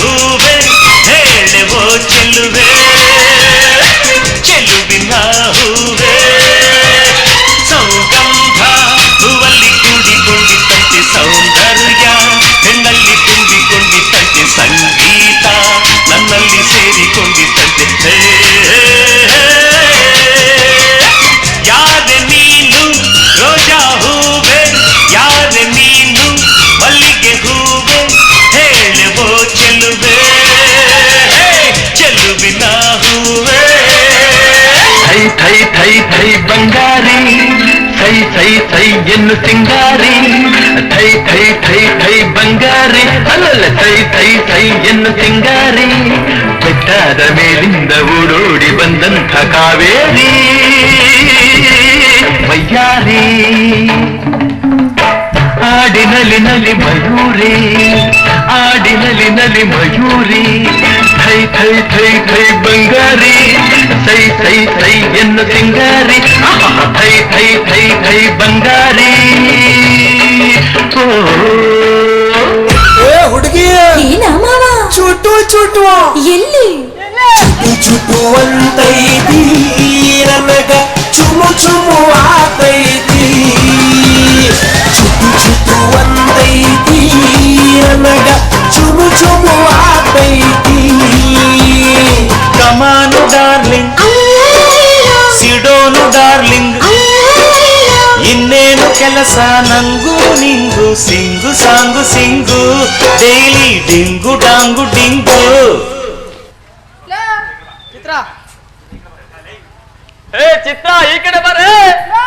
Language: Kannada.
ಹೂವೆ ಹೇಳುವ ಚೆಲುವೆ ಥೈ ಥೈ ಎನ್ನು ಸಿಂಗಾರಿ. ಥೈ ಥೈ ಥೈ ಥೈ ಬಂಗಾರಿ. ಅಲ್ಲಲ್ಲ, ಥೈ ಥೈ ಥೈ ಎನ್ನು ಸಿಂಗಾರಿ. ಬೆಟ್ಟದ ಮೇಲಿಂದ ಓಡೋಡಿ ಬಂದಂಥ ಕಾವೇರಿ. ವಯ್ಯಾರಿ. ಆಡಿನಲಿ ನಲಿ ಮಯೂರಿ. ಆಡಿನಲಿ ನಲಿ ಮಯೂರಿ. ಸೈ ಸೈ ಸೈ ಎನ್ನು ಸಿಂಗಾರಿ ಆಹಾ, ಥೈ ಥೈ ಥೈ ಥೈ ಬಂಗಾರಿ ಓ ಏ ಹುಡುಗಿ ಏನ ಮಾವ ಚುಟು ಚುಟು ಎಲ್ಲಿ ಚುಟು ಚುಟು ಅಂತೈತಿ ಕೆಲಸ ನಂಗು ನಿಂಗು ಸಿಂಗು ಸಾಂಗು ಸಿಂಗು. ಡೈಲಿ ಡಿಂಗು ಡಾಂಗು ಡಿಂಗು. ಚಿತ್ರ. ಏ ಚಿತ್ರ ಈ ಕಡೆ ಬರೇ. ಲೋ,